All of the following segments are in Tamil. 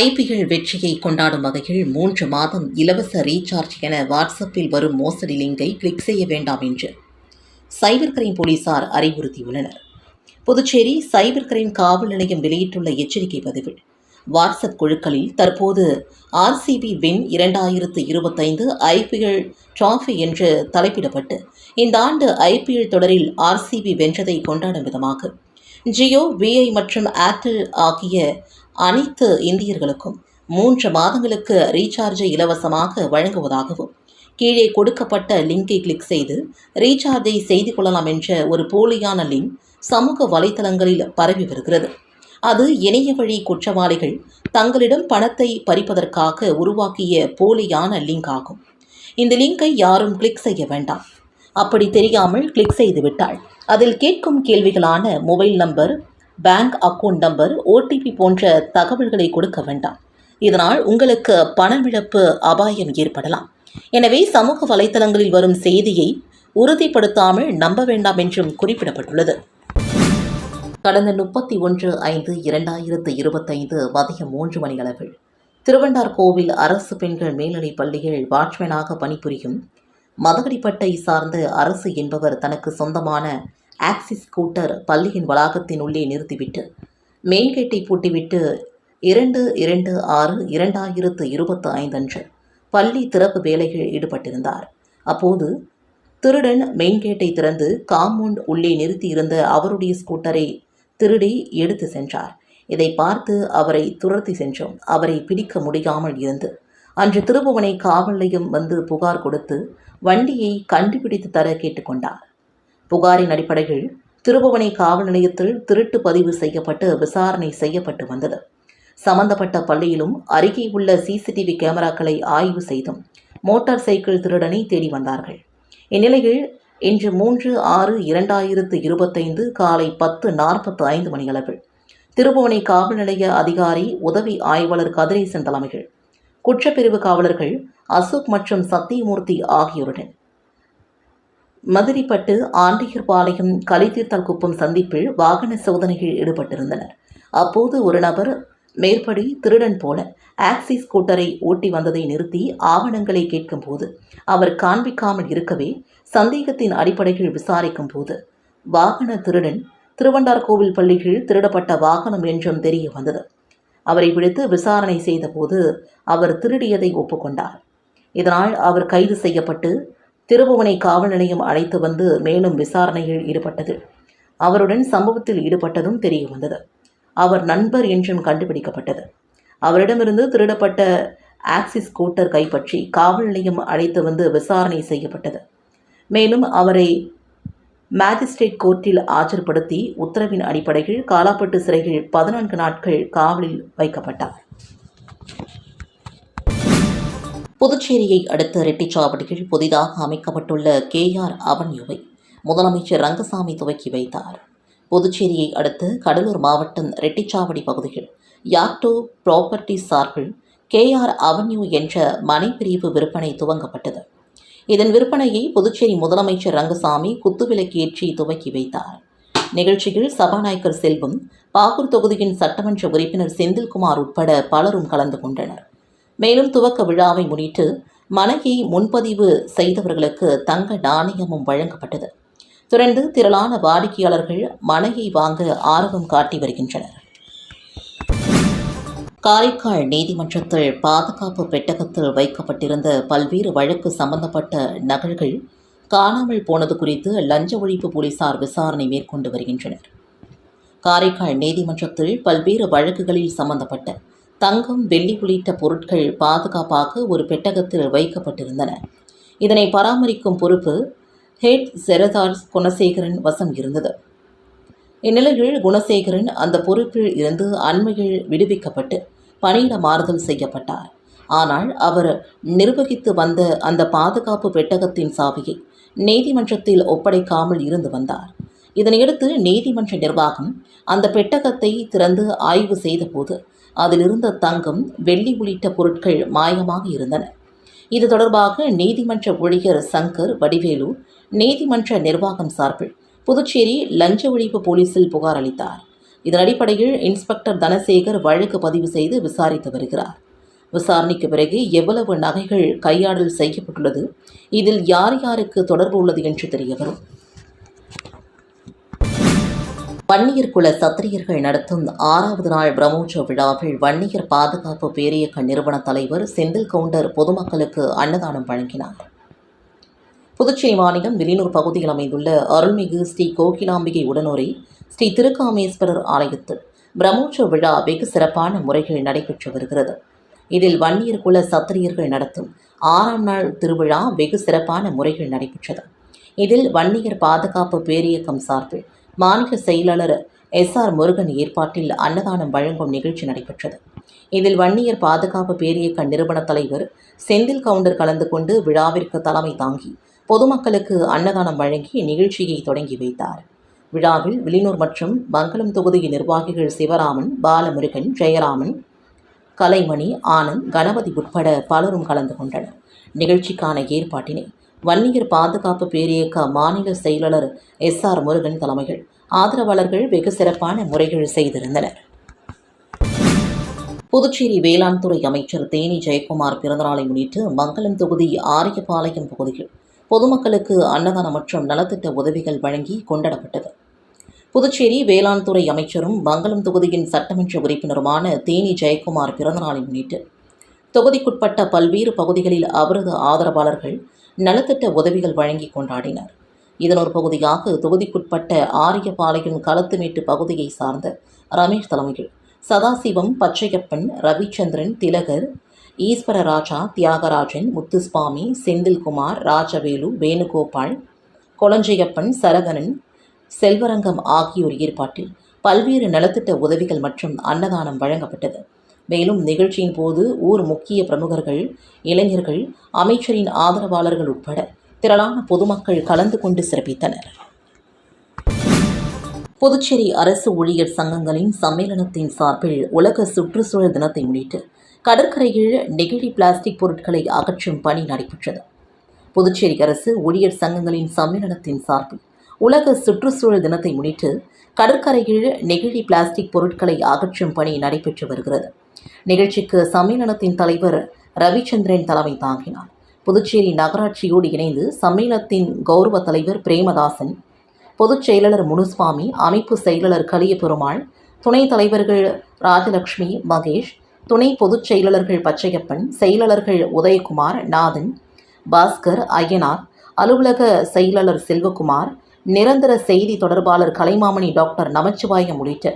ஐபிஎல் வெற்றியை கொண்டாடும் வகையில் மூன்று மாதம் இலவச ரீசார்ஜ் என வாட்ஸ்அப்பில் வரும் மோசடி லிங்கை கிளிக் செய்ய வேண்டாம் என்று சைபர் கிரைம் போலீசார் அறிவுறுத்தியுள்ளனர். புதுச்சேரி சைபர் கிரைம் காவல் நிலையம் வெளியிட்டுள்ள எச்சரிக்கை பதிவில் வாட்ஸ்அப் குழுக்களில் தற்போது ஆர்சிபி வின் இரண்டாயிரத்து இருபத்தைந்து ஐபிஎல் டிராஃபி என்று தலைப்பிடப்பட்டு இந்த ஆண்டு ஐபிஎல் தொடரில் ஆர்சிபி வென்றதை கொண்டாடும் விதமாக ஜியோ விஐ மற்றும் ஏர்டெல் ஆகிய அனைத்து இந்தியர்களுக்கும் மூன்று மாதங்களுக்கு ரீசார்ஜை இலவசமாக வழங்குவதாகவும் கீழே கொடுக்கப்பட்ட லிங்கை கிளிக் செய்து ரீசார்ஜை செய்து கொள்ளலாம் என்ற ஒரு போலியான லிங்க் சமூக வலைதளங்களில் பரவி வருகிறது. அது இணைய வழி குற்றவாளிகள் தங்களிடம் பணத்தை பறிப்பதற்காக உருவாக்கிய போலியான லிங்க் ஆகும். இந்த லிங்கை யாரும் கிளிக் செய்ய வேண்டாம். அப்படி தெரியாமல் கிளிக் செய்துவிட்டாள் அதில் கேட்கும் கேள்விகளான mobile number bank account number OTP போன்ற தகவல்களை கொடுக்க வேண்டாம். இதனால் உங்களுக்கு பணமிழப்பு அபாயம் ஏற்படலாம். எனவே சமூக வலைத்தளங்களில் வரும் செய்தியை உறுதிப்படுத்தாமல் நம்ப வேண்டாம் என்றும் குறிப்பிடப்பட்டுள்ளது. கடந்த முப்பத்தி ஒன்று ஐந்து இரண்டாயிரத்து இருபத்தைந்து மதியம் மூன்று மணியளவில் திருவண்டார் கோவில் அரசு பெண்கள் மேல்நிலைப் பள்ளியில் வாட்ச்மேனாக பணிபுரியும் மதகடிப்பட்டை சார்ந்த அரசு என்பவர் தனக்கு சொந்தமான ஆக்சிஸ் ஸ்கூட்டர் பள்ளியின் வளாகத்தின் உள்ளே நிறுத்திவிட்டு மெயின் கேட்டை பூட்டிவிட்டு இரண்டு இரண்டு ஆறு இரண்டாயிரத்து இருபத்து ஐந்தன்று பள்ளி திறப்பு வேலைகள் ஈடுபட்டிருந்தார். அப்போது திருடன் மெயின் கேட்டை திறந்து காம்பவுண்ட் உள்ளே நிறுத்தியிருந்த அவருடைய ஸ்கூட்டரை திருடி எடுத்து சென்றார். இதை பார்த்து அவரை துரத்தி சென்றோம். அவரை பிடிக்க முடியாமல் இருந்து அன்று திருபுவனை காவல் நிலையம் வந்து புகார் கொடுத்து வண்டியை கண்டுபிடித்து தர கேட்டுக்கொண்டார். புகாரின் அடிப்படையில் திருபுவனை காவல் நிலையத்தில் திருட்டு பதிவு செய்யப்பட்டு விசாரணை செய்யப்பட்டு வந்தது. சம்பந்தப்பட்ட பள்ளியிலும் அருகே உள்ள சிசிடிவி கேமராக்களை ஆய்வு செய்தும் மோட்டார் சைக்கிள் திருடனை தேடி வந்தார்கள். இந்நிலையில் இன்று மூன்று ஆறு இரண்டாயிரத்து இருபத்தைந்து காலை பத்து நாற்பத்து ஐந்து மணியளவில் திருபுவனை காவல் நிலைய அதிகாரி உதவி ஆய்வாளர் கதிரேசன் தலைமையில் குற்றப்பிரிவு காவலர்கள் அசோக் மற்றும் சத்தியமூர்த்தி ஆகியோருடன் மதுரைப்பட்டு ஆண்டியர்பாளையம் கலித்தீர்த்தல் குப்பம் சந்திப்பில் வாகன சோதனையில் ஈடுபட்டிருந்தனர். அப்போது ஒரு நபர் மேற்படி திருடன் போல ஆக்சிஸ் ஸ்கூட்டரை ஓட்டி வந்ததை நிறுத்தி ஆவணங்களை கேட்கும் போது அவர் காண்பிக்காமல் இருக்கவே சந்தேகத்தின் அடிப்படையில் விசாரிக்கும் போது வாகன திருடன் திருவண்டார் கோவில் பள்ளியில் திருடப்பட்ட வாகனம் என்றும் தெரிய வந்தது. அவரை பிடித்து விசாரணை செய்தபோது அவர் திருடியதை ஒப்புக்கொண்டார். இதனால் அவர் கைது செய்யப்பட்டு திருபுவனை காவல் நிலையம் அழைத்து வந்து மேலும் விசாரணையில் ஈடுபட்டது. அவருடன் சம்பவத்தில் ஈடுபட்டதும் தெரிய வந்தது. அவர் நண்பர் என்றும் கண்டுபிடிக்கப்பட்டது. அவரிடமிருந்து திருடப்பட்ட ஆக்சிஸ் ஸ்கூட்டர் கைப்பற்றி காவல் நிலையம் அழைத்து வந்து விசாரணை செய்யப்பட்டது. மேலும் அவரை மேஜிஸ்ட்ரேட் கோர்ட்டில் ஆஜர்படுத்தி உத்தரவின் அடிப்படையில் காலாப்பட்டு சிறையில் பதினான்கு நாட்கள் காவலில் வைக்கப்பட்டார். புதுச்சேரியை அடுத்த ரெட்டிச்சாவடியில் புதிதாக அமைக்கப்பட்டுள்ள கேஆர் அவன்யூவை முதலமைச்சர் ரங்கசாமி துவக்கி வைத்தார். புதுச்சேரியை அடுத்து கடலூர் மாவட்டம் ரெட்டிச்சாவடி பகுதியில் யாக்டோ ப்ராப்பர்ட்டி சார்பில் கேஆர் அவென்யூ என்ற மனைப்பிரிவு விற்பனை துவங்கப்பட்டது. இதன் விற்பனையை புதுச்சேரி முதலமைச்சர் ரங்கசாமி குத்துவிலக்கேற்றி துவக்கி வைத்தார். நிகழ்ச்சியில் சபாநாயகர் செல்வம் பாகூர் தொகுதியின் சட்டமன்ற உறுப்பினர் செந்தில்குமார் உட்பட பலரும் கலந்து கொண்டனர். மேலும் துவக்க விழாவை முன்னிட்டு மனையை முன்பதிவு செய்தவர்களுக்கு தங்க நாணயமும் வழங்கப்பட்டது. தொடர்ந்து திரளான வாடிக்கையாளர்கள் மனையை வாங்க ஆர்வம் காட்டி வருகின்றனர். காரைக்கால் நீதிமன்றத்தில் பாதுகாப்பு பெட்டகத்தில் வைக்கப்பட்டிருந்த பல்வேறு வழக்கு சம்பந்தப்பட்ட நகல்கள் காணாமல் போனது குறித்து லஞ்ச ஒழிப்பு போலீசார் விசாரணை மேற்கொண்டு வருகின்றனர். காரைக்கால் நீதிமன்றத்தில் பல்வேறு வழக்குகளில் சம்பந்தப்பட்ட தங்கம் வெள்ளி உள்ளிட்ட பொருட்கள் பாதுகாப்பாக ஒரு பெட்டகத்தில் வைக்கப்பட்டிருந்தன. இதனை பராமரிக்கும் பொறுப்பு ஹெட் செரதார் குணசேகரன் வசம் இருந்தது. இந்நிலையில் குணசேகரன் அந்த பொறுப்பில் இருந்து அண்மையில் விடுவிக்கப்பட்டு பணியிட மாறுதல் செய்யப்பட்டார். ஆனால் அவர் நிர்வகித்து வந்த அந்த பாதுகாப்பு பெட்டகத்தின் சாவியை நீதிமன்றத்தில் ஒப்படைக்காமல் இருந்து வந்தார். இதனையடுத்து நீதிமன்ற நிர்வாகம் அந்த பெட்டகத்தை திறந்து ஆய்வு செய்தபோது அதிலிருந்த தங்கம் வெள்ளி உள்ளிட்ட பொருட்கள் மாயமாக இருந்தன. இது தொடர்பாக நீதிமன்ற ஊழியர் சங்கர் வடிவேலு நீதிமன்ற நிர்வாகம் சார்பில் புதுச்சேரி லஞ்ச ஒழிப்பு போலீசில் புகார் அளித்தார். இதன் அடிப்படையில் இன்ஸ்பெக்டர் தனசேகர் வழக்கு பதிவு செய்து விசாரித்து வருகிறார். விசாரணைக்கு பிறகு எவ்வளவு நகைகள் கையாடல் செய்யப்பட்டுள்ளது இதில் யார் யாருக்கு தொடர்பு உள்ளது என்று தெரியவரும். வன்னியர் குல சத்திரியர்கள் நடத்தும் ஆறாவது நாள் பிரம்மோற்சவ விழாவில் வன்னியர் பாதுகாப்பு பேரியக்க நிறுவன தலைவர் செந்தில் கவுண்டர் பொதுமக்களுக்கு அன்னதானம் வழங்கினார். புதுச்சேரி மாநிலம் வில்லியனூர் பகுதியில் அமைந்துள்ள அருள்மிகு ஸ்ரீ கோகிலாம்பிகை உடனுரை ஸ்ரீ திருக்காமேஸ்வரர் ஆலயத்தில் பிரம்மோற்சவ விழா வெகு சிறப்பான முறைகள் நடைபெற்று வருகிறது. இதில் வன்னியர் குல சத்திரியர்கள் நடத்தும் ஆறாம் நாள் திருவிழா வெகு சிறப்பான முறைகள் நடைபெற்றது. இதில் வன்னியர் பாதுகாப்பு பேரியக்கம் சார்பில் மாநில செயலாளர் எஸ் ஆர் முருகன் ஏற்பாட்டில் அன்னதானம் வழங்கும் நிகழ்ச்சி நடைபெற்றது. இதில் வன்னியர் பாதுகாப்பு பேரியக்க நிறுவன தலைவர் செந்தில் கவுண்டர் கலந்து கொண்டு விழாவிற்கு தலைமை தாங்கி பொதுமக்களுக்கு அன்னதானம் வழங்கி நிகழ்ச்சியை தொடங்கி வைத்தார். விழாவில் வில்லியனூர் மற்றும் மங்களம் தொகுதி நிர்வாகிகள் சிவராமன் பாலமுருகன் ஜெயராமன் கலைமணி ஆனந்த் கணபதி உட்பட பலரும் கலந்து கொண்டனர். நிகழ்ச்சிக்கான ஏற்பாட்டினை வன்னியர் பாதுகாப்பு பேரியக்க மாநில செயலாளர் எஸ் ஆர் முருகன் தலைமையில் ஆதரவாளர்கள் வெகு சிறப்பான முறைகள் செய்திருந்தனர். புதுச்சேரி வேளாண் துறை அமைச்சர் தேனி ஜெயக்குமார் பிறந்தநாளை முன்னிட்டு மங்களம் தொகுதி ஆரியபாளையம் பகுதியில் பொதுமக்களுக்கு அன்னதானம் மற்றும் நலத்திட்ட உதவிகள் வழங்கி கொண்டாடப்பட்டது. புதுச்சேரி வேளாண் துறை அமைச்சரும் மங்களம் தொகுதியின் சட்டமன்ற உறுப்பினருமான தேனி ஜெயக்குமார் பிறந்தநாளை முன்னிட்டு தொகுதிக்குட்பட்ட பல்வேறு பகுதிகளில் அவரது ஆதரவாளர்கள் நலத்திட்ட உதவிகள் வழங்கி கொண்டாடினர். இதன் ஒரு பகுதியாக தொகுதிக்குட்பட்ட ஆரியபாளையம் களத்துமேட்டு பகுதியை சார்ந்த ரமேஷ் தலைமையில் சதாசிவம் பச்சையப்பன் ரவிச்சந்திரன் திலகர் ஈஸ்வரராஜா தியாகராஜன் முத்துசுவாமி செந்தில்குமார் ராஜவேலு வேணுகோபால் கொளஞ்சையப்பன் சரகணன் செல்வரங்கம் ஆகியோர் ஏற்பாட்டில் பல்வேறு நலத்திட்ட உதவிகள் மற்றும் அன்னதானம் வழங்கப்பட்டது. மேலும் நிகழ்ச்சியின் போது ஊர் முக்கிய பிரமுகர்கள் இளைஞர்கள் அமைச்சரின் ஆதரவாளர்கள் உட்பட திரளான பொதுமக்கள் கலந்து கொண்டு சிறப்பித்தனர். புதுச்சேரி அரசு ஊழியர் சங்கங்களின் சம்மேளனத்தின் சார்பில் உலக சுற்றுச்சூழல் தினத்தை முன்னிட்டு கடற்கரையில் நெகிழி பிளாஸ்டிக் பொருட்களை அகற்றும் பணி நடைபெற்றது. புதுச்சேரி அரசு ஊழியர் சங்கங்களின் சம்மேளனத்தின் சார்பில் உலக சுற்றுச்சூழல் தினத்தை முன்னிட்டு கடற்கரையில் நெகிழி பிளாஸ்டிக் பொருட்களை அகற்றும் பணி நடைபெற்று வருகிறது. நிகழ்ச்சிக்கு சம்மேளனத்தின் தலைவர் ரவிச்சந்திரன் தலைமை தாங்கினார். புதுச்சேரி நகராட்சியோடு இணைந்து சம்மேளனத்தின் கௌரவ தலைவர் பிரேமதாசன் பொதுச் செயலாளர் முனுசுவாமி அமைப்பு செயலாளர் கலியபெருமாள் துணைத் தலைவர்கள் ராஜலட்சுமி மகேஷ் துணை பொதுச் செயலாளர்கள் பச்சையப்பன் செயலாளர்கள் உதயகுமார் நாதன் பாஸ்கர் ஐயனார் அலுவலக செயலாளர் செல்வகுமார் நிரந்தர செய்தி தொடர்பாளர் கலைமாமணி டாக்டர் நமச்சிவாயம் உள்ளிட்ட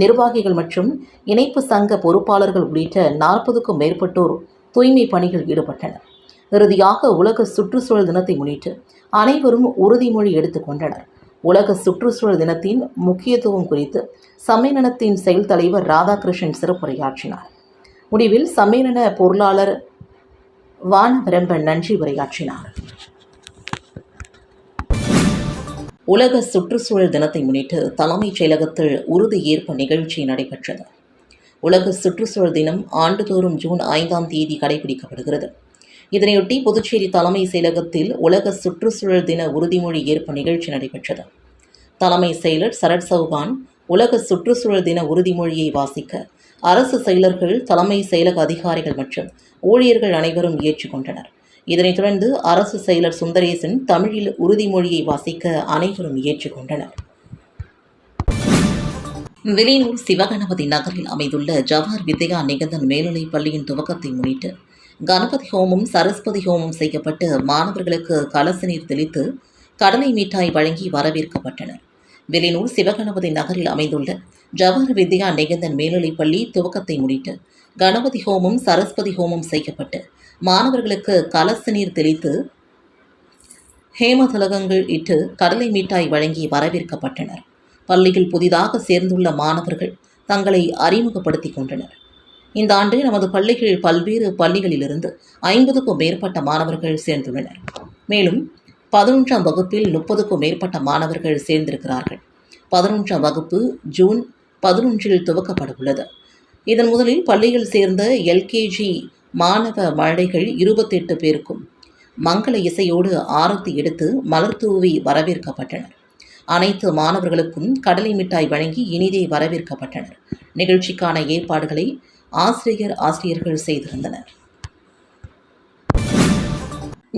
நிர்வாகிகள் மற்றும் இணைப்பு சங்க பொறுப்பாளர்கள் உள்ளிட்ட நாற்பதுக்கும் மேற்பட்டோர் தூய்மை பணியில் ஈடுபட்டனர். இறுதியாக உலக சுற்றுச்சூழல் தினத்தை முன்னிட்டு அனைவரும் உறுதிமொழி எடுத்துக்கொண்டனர் உலக சுற்றுச்சூழல் தினத்தின் முக்கியத்துவம் குறித்து சம்மேளனத்தின் செயல் தலைவர் ராதாகிருஷ்ணன் சிறப்புரையாற்றினார். முடிவில் சம்மேளன பொருளாளர் வான் வானவரம்பன் நன்றி உரையாற்றினார். உலக சுற்றுச்சூழல் தினத்தை முன்னிட்டு தலைமைச் செயலகத்தில் உறுதியேற்பு நிகழ்ச்சி நடைபெற்றது. உலக சுற்றுச்சூழல் தினம் ஆண்டுதோறும் ஜூன் ஐந்தாம் தேதி கடைபிடிக்கப்படுகிறது. இதனையொட்டி புதுச்சேரி தலைமை செயலகத்தில் உலக சுற்றுச்சூழல் தின உறுதிமொழி ஏற்பு நிகழ்ச்சி நடைபெற்றது. தலைமை செயலர் சரத் சௌகான் உலக சுற்றுச்சூழல் தின உறுதிமொழியை வாசிக்க அரசு செயலர்கள் தலைமை செயலக அதிகாரிகள் மற்றும் ஊழியர்கள் அனைவரும் ஏற்றுக்கொண்டனர். இதனைத் தொடர்ந்து அரசு செயலர் சுந்தரேசன் தமிழில் உறுதிமொழியை வாசிக்க அனைவரும் ஏற்றுக்கொண்டனர். வில்லியனூர் சிவகணபதி நகரில் அமைந்துள்ள ஜவஹர் வித்யா நிகந்தன் மேல்நிலைப் பள்ளியின் துவக்கத்தை முன்னிட்டு கணபதி ஹோமம் சரஸ்வதி ஹோமம் செய்யப்பட்டு மாணவர்களுக்கு கலச நீர் தெளித்து கடலை மிட்டாய் வழங்கி வரவேற்கப்பட்டனர். வெளிநூர் சிவகணபதி நகரில் அமைந்துள்ள ஜவஹர் வித்யா நிகந்தன் மேல்நிலைப் பள்ளி துவக்கத்தை முன்னிட்டு கணபதி ஹோமம் சரஸ்வதி ஹோமம் செய்யப்பட்டு மாணவர்களுக்கு கலச நீர் தெளித்து ஹேமதலகங்கள் இட்டு கடலை மிட்டாய் வழங்கி வரவேற்கப்பட்டனர். பள்ளியில் புதிதாக சேர்ந்துள்ள மாணவர்கள் தங்களை அறிமுகப்படுத்திக் கொண்டனர். இந்த ஆண்டு நமது பள்ளிகள் பல்வேறு பள்ளிகளிலிருந்து ஐம்பதுக்கும் மேற்பட்ட மாணவர்கள் சேர்ந்துள்ளனர். மேலும் பதினொன்றாம் வகுப்பில் முப்பதுக்கும் மேற்பட்ட மாணவர்கள் சேர்ந்திருக்கிறார்கள். பதினொன்றாம் வகுப்பு ஜூன் பதினொன்றில் துவக்கப்பட உள்ளது. இதன் முதலில் பள்ளியில் சேர்ந்த எல்கேஜி மாணவ மழைகள் இருபத்தெட்டு பேருக்கும். மங்கள இசையோடு ஆரத்தி எடுத்து மலர் தூவி வரவேற்கப்பட்டனர். அனைத்து மாணவர்களுக்கும் கடலை மிட்டாய் வழங்கி இனிதே வரவேற்கப்பட்டனர். நிகழ்ச்சிக்கான ஏற்பாடுகளை ஆசிரியர் ஆசிரியர்கள் செய்திருந்தனர்.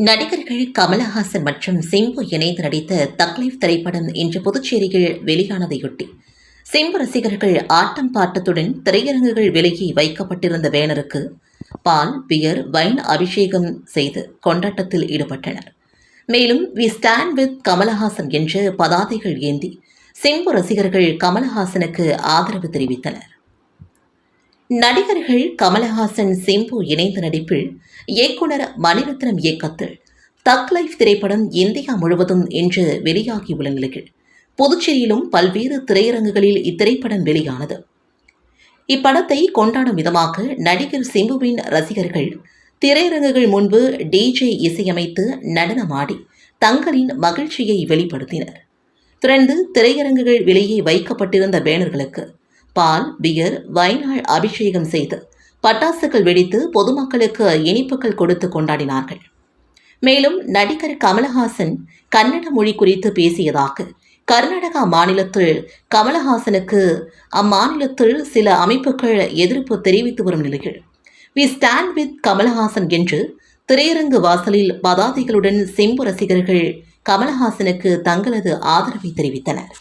நடிகர்கள் கமலஹாசன் மற்றும் சிம்பு இணைந்து நடித்த தக்லீஃப் திரைப்படம் இன்று புதுச்சேரியில் வெளியானதையொட்டி சிம்பு ரசிகர்கள் ஆட்டம் பாட்டத்துடன் திரையரங்குகள் விலகி வைக்கப்பட்டிருந்த பேனருக்கு பால் பியர் வைன் அபிஷேகம் செய்து கொண்டாட்டத்தில் ஈடுபட்டனர். மேலும் வி ஸ்டாண்ட் வித் கமலஹாசன் என்று பதாதைகள் ஏந்தி சிம்பு ரசிகர்கள் கமலஹாசனுக்கு ஆதரவு தெரிவித்தனர். நடிகர்கள் கமலஹாசன் சிம்பு இணைந்த நடிப்பில் இயக்குனர் மணிரத்னம் இயக்கத்தில் தக் லைஃப் திரைப்படம் இந்தியா முழுவதும் இன்று வெளியாகியுள்ள நிலையில் புதுச்சேரியிலும் பல்வேறு திரையரங்குகளில் இத்திரைப்படம் வெளியானது. இப்படத்தை கொண்டாடும் விதமாக நடிகர் சிம்புவின் ரசிகர்கள் திரையரங்குகள் முன்பு டிஜே இசையமைத்து நடனமாடி தங்களின் மகிழ்ச்சியை வெளிப்படுத்தினர். தொடர்ந்து திரையரங்குகள் வெளியே வைக்கப்பட்டிருந்த பேனர்களுக்கு பால் பியர் வைனால் அபிஷேகம் செய்து பட்டாசுகள் வெடித்து பொதுமக்களுக்கு இனிப்புகள் கொடுத்து கொண்டாடினார்கள். மேலும் நடிகர் கமலஹாசன் கன்னட மொழி குறித்து பேசியதாக கர்நாடகா மாநிலத்தில் கமலஹாசனுக்கு அம்மாநிலத்தில் சில அமைப்புகள் எதிர்ப்பு தெரிவித்து வரும் நிலையில். வி ஸ்டாண்ட் வித் கமலஹாசன் என்று திரையரங்கு வாசலில் பதாதைகளுடன் செம்பு ரசிகர்கள் கமலஹாசனுக்கு தங்களது ஆதரவை தெரிவித்தனர்.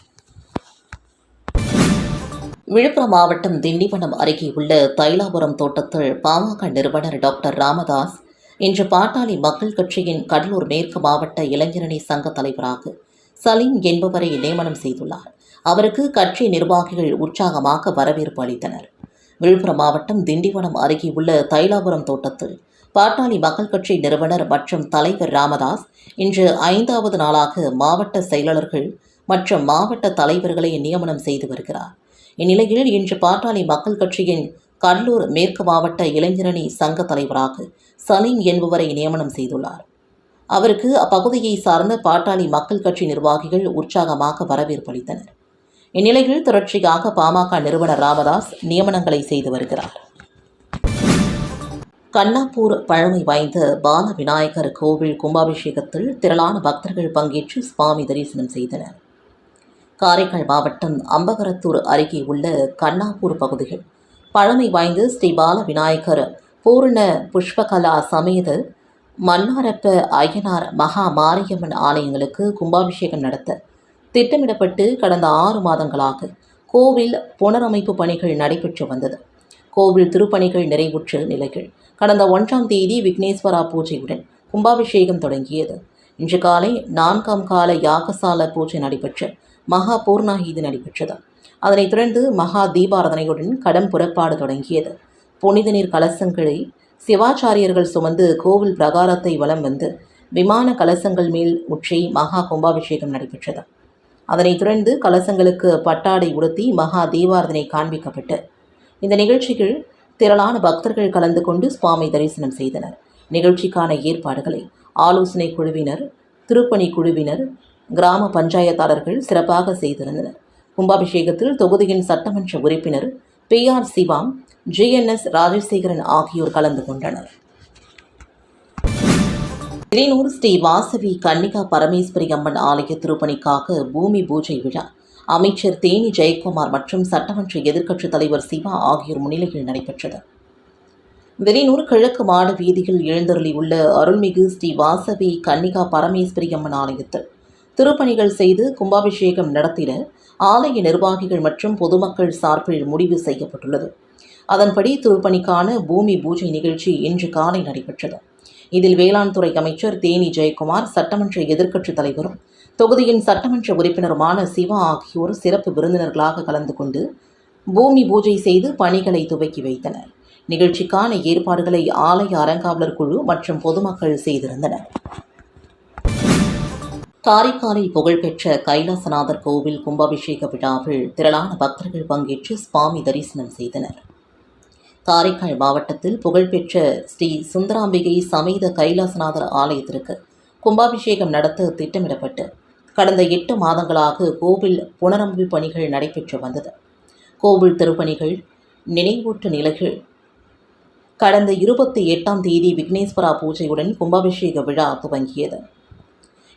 விழுப்புரம் மாவட்டம் திண்டிவனம் அருகே உள்ள தைலாபுரம் தோட்டத்தில் பாமக நிறுவனர் டாக்டர் ராமதாஸ் இன்று பாட்டாளி மக்கள் கட்சியின் கடலூர் மேற்கு மாவட்ட இளைஞரணி சங்க தலைவராக சலீம் என்பவரை நியமனம் செய்துள்ளார். அவருக்கு கட்சி நிர்வாகிகள் உற்சாகமாக வரவேற்பு அளித்தனர். விழுப்புரம் மாவட்டம் திண்டிவனம் அருகே உள்ள தைலாபுரம் தோட்டத்தில் பாட்டாளி மக்கள் கட்சி நிறுவனர் மற்றும் தலைவர் ராமதாஸ் இன்று ஐந்தாவது நாளாக மாவட்ட செயலாளர்கள் மற்றும் மாவட்ட தலைவர்களை நியமனம் செய்து வருகிறார். இந்நிலையில் இன்று பாட்டாளி மக்கள் கட்சியின் கடலூர் மேற்கு மாவட்ட இளைஞரணி சங்க தலைவராக சலீம் என்பவரை நியமனம் செய்துள்ளார். அவருக்கு அப்பகுதியை சார்ந்த பாட்டாளி மக்கள் கட்சி நிர்வாகிகள் உற்சாகமாக வரவேற்பு அளித்தனர் இந்நிலையில் தொடர்ச்சியாக பாமக நிறுவனர் ராமதாஸ் நியமனங்களை செய்து வருகிறார். கண்ணாப்பூர் பழமை வாய்ந்த பால விநாயகர் கோவில் கும்பாபிஷேகத்தில் திரளான பக்தர்கள் பங்கேற்று சுவாமி தரிசனம் செய்தனர். காரைக்கால் மாவட்டம் அம்பகரத்தூர் அருகே உள்ள கண்ணாப்பூர் பகுதிகள் பழமை வாய்ந்த ஸ்ரீ பால விநாயகர் பூர்ண புஷ்பகலா சமேத மன்னாரப்ப அய்யனார் மகா மாரியம்மன் ஆலயங்களுக்கு கும்பாபிஷேகம் நடத்த திட்டமிடப்பட்டு கடந்த ஆறு மாதங்களாக கோவில் புனரமைப்பு பணிகள் நடைபெற்று வந்தது. கோவில் திருப்பணிகள் நிறைவுற்ற நிலையில் கடந்த ஒன்றாம் தேதி விக்னேஸ்வரா பூஜையுடன் கும்பாபிஷேகம் தொடங்கியது. இன்று காலை நான்காம் கால யாகசால பூஜை நடைபெற்ற மகா பூர்ணாகீது நடைபெற்றது. அதனைத் தொடர்ந்து மகா தீபாரதனையுடன் கடம் புறப்பாடு தொடங்கியது. புனித நீர் கலசங்களை சிவாச்சாரியர்கள் சுமந்து கோவில் பிரகாரத்தை வலம் வந்து விமான கலசங்கள் மேல் உற்றி மகா கும்பாபிஷேகம் நடைபெற்றது. அதனைத் தொடர்ந்து கலசங்களுக்கு பட்டாடை உடுத்தி மகா தீபாரதனை காண்பிக்கப்பட்டு இந்த நிகழ்ச்சிகள் திரளான பக்தர்கள் கலந்து கொண்டு சுவாமி தரிசனம் செய்தனர். நிகழ்ச்சிக்கான ஏற்பாடுகளை ஆலோசனை குழுவினர் திருப்பணி குழுவினர் கிராம பஞ்சாயத்தாளர்கள் சிறப்பாக செய்திருந்தனர். கும்பாபிஷேகத்தில் தொகுதியின் சட்டமன்ற உறுப்பினர் P R Sivam GNS Rajasekaran ஆகியோர் கலந்து கொண்டனர். திரினூர் ஸ்ரீ வாசவி கன்னிகா பரமேஸ்வரி அம்மன் ஆலய திருப்பணிக்காக பூமி பூஜை விழா. அமைச்சர் தேனி ஜெயக்குமார் மற்றும் சட்டமன்ற எதிர்க்கட்சித் தலைவர் சிவா ஆகியோர் முன்னிலையில் நடைபெற்றது. வெளியூர் கிழக்கு மாட வீதியில் எழுந்தருளியுள்ள அருள்மிகு ஸ்ரீ வாசவி கன்னிகா பரமேஸ்வரி அம்மன் ஆலயத்தில் திருப்பணிகள் செய்து கும்பாபிஷேகம் நடத்திட ஆலய நிர்வாகிகள் மற்றும் பொதுமக்கள் சார்பில் முடிவு செய்யப்பட்டுள்ளது. அதன்படி திருப்பணிக்கான பூமி பூஜை நிகழ்ச்சி இன்று காலை நடைபெற்றது. இதில் வேளாண் துறை அமைச்சர் தேனி ஜெயக்குமார் சட்டமன்ற எதிர்க்கட்சித் தலைவரும் தொகுதியின் சட்டமன்ற உறுப்பினருமான சிவா ஆகியோர் சிறப்பு விருந்தினர்களாக கலந்து கொண்டு பூமி பூஜை செய்து பணிகளை துவக்கி வைத்தனர். நிகழ்ச்சிக்கான ஏற்பாடுகளை ஆலய அறங்காவலர் குழு மற்றும் பொதுமக்கள் செய்திருந்தனர். காரைக்காலில் புகழ்பெற்ற கைலாசநாதர் கோவில் கும்பாபிஷேக விழாவில் திரளான பக்தர்கள் பங்கேற்று சுவாமி தரிசனம் செய்தனர். காரைக்கால் மாவட்டத்தில் புகழ்பெற்ற ஸ்ரீ சுந்தராம்பிகை சமேத கைலாசநாதர் ஆலயத்திற்கு கும்பாபிஷேகம் நடத்த திட்டமிடப்பட்டு கடந்த எட்டு மாதங்களாக கோவில் புனரமைப்பு பணிகள் நடைபெற்று வந்தது. கோவில் திருப்பணிகள் நினைவூட்டு நிலைகள் கடந்த இருபத்தி எட்டாம் தேதி விக்னேஸ்வரா பூஜையுடன் கும்பாபிஷேக விழா துவங்கியது.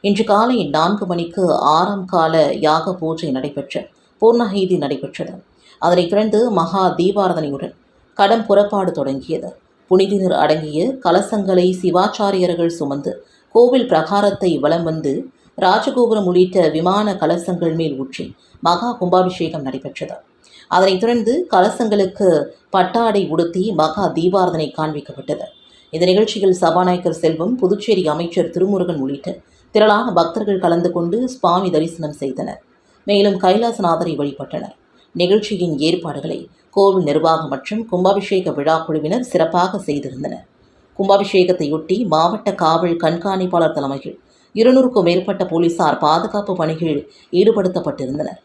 இன்று காலை நான்கு மணிக்கு ஆறாம் கால யாக பூஜை நடைபெற்ற பூர்ணஹீதி நடைபெற்றது. அதனைத் தொடர்ந்து மகா தீபாரதனையுடன் கடம் புறப்பாடு தொடங்கியது. புனிதினர் அடங்கிய கலசங்களை சிவாச்சாரியர்கள் சுமந்து கோவில் பிரகாரத்தை வலம் வந்து ராஜகோபுரம் உள்ளிட்ட விமான கலசங்கள் மேல் ஊற்றி மகா கும்பாபிஷேகம் நடைபெற்றது. அதனைத் தொடர்ந்து கலசங்களுக்கு பட்டாடை உடுத்தி மகா தீபாரதனை காண்பிக்கப்பட்டது. இந்த நிகழ்ச்சியில் சபாநாயகர் செல்வம் புதுச்சேரி அமைச்சர் திருமுருகன் உள்ளிட்ட திரளான பக்தர்கள் கலந்து கொண்டு சுவாமி தரிசனம் செய்தனர். மேலும் கைலாசநாதரை வழிபட்டனர். நிகழ்ச்சியின் ஏற்பாடுகளை கோவில் நிர்வாகம் மற்றும் கும்பாபிஷேக விழா குழுவினர் சிறப்பாக செய்திருந்தனர். கும்பாபிஷேகத்தையொட்டி மாவட்ட காவல் கண்காணிப்பாளர் தலைமையில் இருநூறுக்கும் மேற்பட்ட போலீசார் பாதுகாப்பு பணிகளில் ஈடுபடுத்தப்பட்டிருந்தனர்.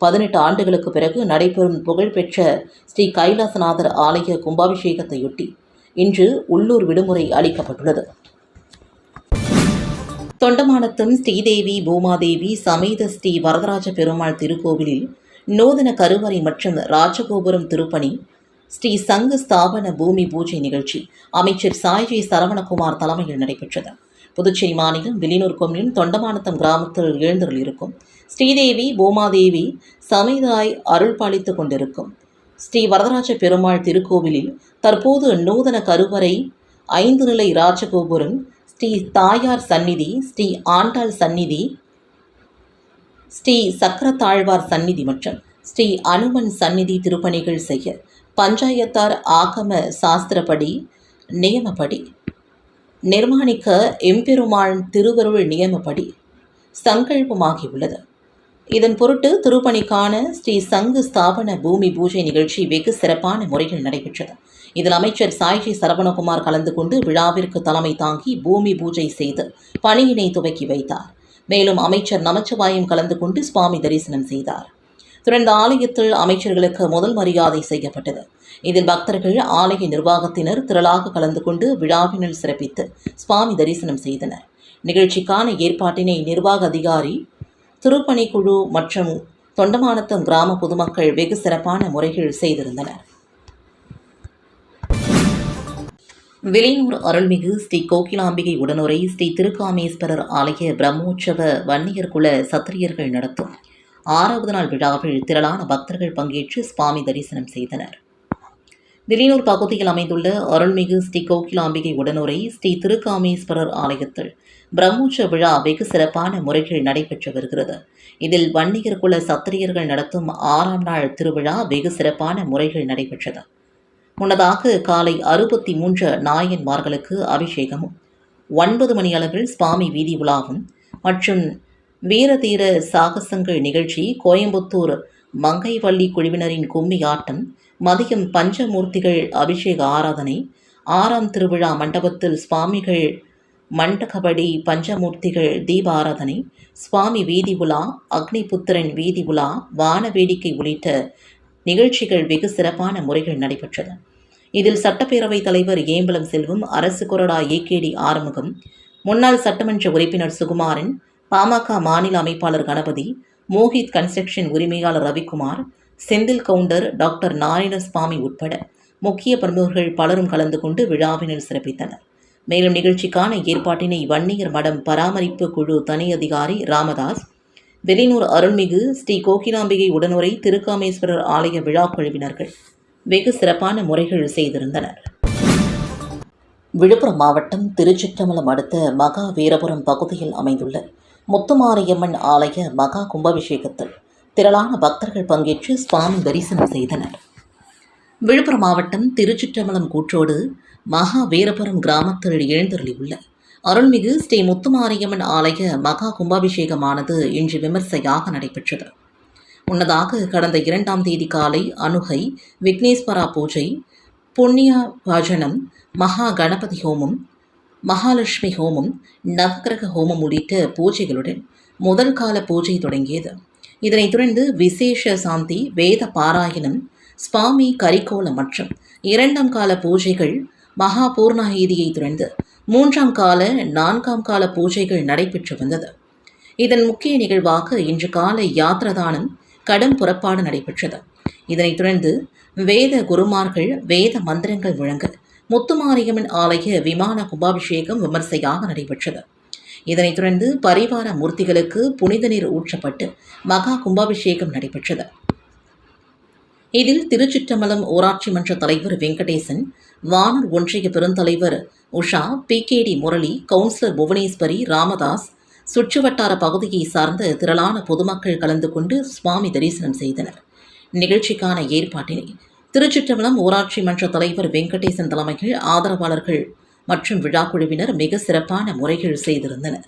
பதினெட்டு ஆண்டுகளுக்கு பிறகு நடைபெறும் புகழ்பெற்ற ஸ்ரீ கைலாசநாதர் ஆலய கும்பாபிஷேகத்தையொட்டி இன்று உள்ளூர் விடுமுறை அளிக்கப்பட்டுள்ளது. தொண்டமானத்தம் ஸ்ரீதேவி பூமாதேவி சமேத ஸ்ரீ வரதராஜ பெருமாள் திருக்கோவிலில் நூதன கருவறை மற்றும் ராஜகோபுரம் திருப்பணி ஸ்ரீ சங்க ஸ்தாபன பூமி பூஜை நிகழ்ச்சி அமைச்சர் சாய்ஜி சரவணகுமார் தலைமையில் நடைபெற்றது. புதுச்சேரி மாநிலம் வில்லியனூர் கொம்யூன் தொண்டமானத்தம் கிராமத்தில் எழுந்தருள் இருக்கும். ஸ்ரீதேவி பூமாதேவி சமைதாய் அருள் பாலித்து கொண்டிருக்கும். ஸ்ரீ வரதராஜ பெருமாள் திருக்கோவிலில் தற்போது நூதன கருவறை ஐந்து நிலை ராஜகோபுரம் ஸ்ரீ தாயார் சந்நிதி ஸ்ரீ ஆண்டாள் சந்நிதி ஸ்ரீ சக்கரத்தாழ்வார் சந்நிதி மற்றும் ஸ்ரீ அனுமன் சந்நிதி திருப்பணிகள் செய்ய பஞ்சாயத்தார் ஆகம சாஸ்திரப்படி நியமப்படி நிர்மாணிக்க எம்பெருமாள் திருவருள் நியமப்படி சங்கல்பமாகியுள்ளது. இதன் பொருட்டு திருப்பணிக்கான ஸ்ரீ சங்கு ஸ்தாபன பூமி பூஜை நிகழ்ச்சி வெகு சிறப்பான முறையில் நடைபெற்றது. இதில் அமைச்சர் சாய்ஜி சரவணகுமார் கலந்து கொண்டு விழாவிற்கு தலைமை தாங்கி பூமி பூஜை செய்து பணியினை துவக்கி வைத்தார். மேலும் அமைச்சர் நமச்சிவாயம் கலந்து கொண்டு சுவாமி தரிசனம் செய்தார். தொடர்ந்து ஆலயத்தில் அமைச்சர்களுக்கு முதல் மரியாதை செய்யப்பட்டது. இதில் பக்தர்கள் ஆலய நிர்வாகத்தினர் திரளாக கலந்து கொண்டு விழாவினில் சிறப்பித்து சுவாமி தரிசனம் செய்தனர். நிகழ்ச்சிக்கான ஏற்பாட்டினை நிர்வாக அதிகாரி திருப்பணிக்குழு மற்றும் தொண்டமானத்தம் கிராம பொதுமக்கள் வெகு சிறப்பான முறைகள் செய்திருந்தனர். விலையூர் அருள்மிகு ஸ்ரீ கோகிலாம்பிகை உடனுரை ஸ்ரீ திருக்காமேஸ்வரர் ஆலய பிரம்மோற்சவ வன்னியர் குல சத்திரியர்கள் நடத்தும். ஆறாவது நாள் விழாவில் திரளான பக்தர்கள் பங்கேற்று சுவாமி தரிசனம் செய்தனர். வெளியூர் பகுதியில் அமைந்துள்ள அருள்மிகு ஸ்ரீ கோகிலாம்பிகை உடனுரை ஸ்ரீ திருக்காமேஸ்வரர் ஆலயத்தில் பிரம்மோற்சவ விழா வெகு சிறப்பான முறைகள் நடைபெற்று வருகிறது. இதில் வன்னியர் குல சத்திரியர்கள் நடத்தும் ஆறாம் நாள் திருவிழா வெகு சிறப்பான முறைகள் நடைபெற்றது. முன்னதாக காலை அறுபத்தி மூன்று நாயன்மார்களுக்கு அபிஷேகமும் ஒன்பது மணி அளவில் சுவாமி வீதி உலாவும் மற்றும் வீரதீர சாகசங்கள் நிகழ்ச்சி கோயம்புத்தூர் மங்கைவள்ளி குழுவினரின் கும்மி ஆட்டம் மதியம் பஞ்சமூர்த்திகள் அபிஷேக ஆராதனை ஆறாம் திருவிழா மண்டபத்தில் சுவாமிகள் மண்டகபடி பஞ்சமூர்த்திகள் தீபாராதனை சுவாமி வீதி உலா அக்னிபுத்திரன் வீதி உலா வான வேடிக்கை உள்ளிட்ட நிகழ்ச்சிகள் வெகு சிறப்பான முறைகள் நடைபெற்றன. இதில் சட்டப்பேரவைத் தலைவர் ஏம்பலம் செல்வம் அரசு கொறடா ஏகேடி ஆறுமுகம் முன்னாள் சட்டமன்ற உறுப்பினர் சுகுமாரன் பாமக மாநில அமைப்பாளர் கணபதி மோஹித் கன்ஸ்ட்ரக்ஷன் உரிமையாளர் ரவிக்குமார் செந்தில் கவுண்டர் டாக்டர் நாராயணசுவாமி உட்பட முக்கிய பிரமுகர்கள் பலரும் கலந்து கொண்டு விழாவினில் சிறப்பித்தனர். மேலும் நிகழ்ச்சிக்கான ஏற்பாட்டினை வன்னியர் மடம் பராமரிப்பு குழு தனி அதிகாரி ராமதாஸ் வெளிநூர் அருள்மிகு ஸ்ரீ கோகிலாம்பிகை உடனுரை திருக்காமேஸ்வரர் ஆலய விழா குழுவினர்கள் வெகு சிறப்பான முறைகள் செய்திருந்தனர். விழுப்புரம் மாவட்டம் திருச்சிற்றம்பலம் அடுத்த மகா வீரபுரம் பகுதியில் அமைந்துள்ள முத்துமாரியம்மன் ஆலய மகா கும்பாபிஷேகத்தில் திரளான பக்தர்கள் பங்கேற்று சுவாமி தரிசனம் செய்தனர். விழுப்புரம் மாவட்டம் திருச்சிற்றம்பலம் கூற்றோடு மகா வீரபுரம் கிராமத்தில் எழுந்தருளியுள்ள அருள்மிகு ஸ்ரீ முத்துமாரியம்மன் ஆலய மகா கும்பாபிஷேகமானது இன்று விமர்சையாக நடைபெற்றது. முன்னதாக கடந்த இரண்டாம் தேதி காலை அணுகை விக்னேஸ்வரா பூஜை புண்ணிய பஜனம் மகா கணபதி ஹோமம் மகாலட்சுமி ஹோமம் நவகிரக ஹோமம் உள்ளிட்ட பூஜைகளுடன் முதல் கால பூஜை தொடங்கியது. இதனைத் தொடர்ந்து விசேஷ சாந்தி வேத பாராயணம் சுவாமி கரிகோலம் மற்றும் இரண்டாம் கால பூஜைகள் மகா பூர்ணாகீதியை தொடர்ந்து மூன்றாம் கால நான்காம் கால பூஜைகள் நடைபெற்று வந்தது. இதன் முக்கிய நிகழ்வாக இன்று காலை யாத்திரதானம் கடும் புறப்பாடு நடைபெற்றது. இதனைத் தொடர்ந்து வேத குருமார்கள் வேத மந்திரங்கள் முழங்க முத்துமாரியம்மன் ஆலய விமான கும்பாபிஷேகம் விமர்சையாக நடைபெற்றது. இதனைத் தொடர்ந்து பரிவார மூர்த்திகளுக்கு புனித நீர் ஊற்றப்பட்டு மகா கும்பாபிஷேகம் நடைபெற்றது. இதில் திருச்சிற்றம்பலம் ஊராட்சி மன்ற தலைவர் வெங்கடேசன் வானூர் ஒன்றிய பெருந்தலைவர் Usha P. K. D. Murali councillor Bhuvaneswari Ramadas சுற்றுவட்டார பகுதியை சார்ந்த திரளான பொதுமக்கள் கலந்து கொண்டு சுவாமி தரிசனம் செய்தனர். நிகழ்ச்சிக்கான ஏற்பாட்டினை திருச்சிற்றம்பலம் ஊராட்சி மன்ற தலைவர் வெங்கடேசன் தலைமையில் ஆதரவாளர்கள் மற்றும் விழாக்குழுவினர் மிக சிறப்பான முறைகள் செய்திருந்தனர்.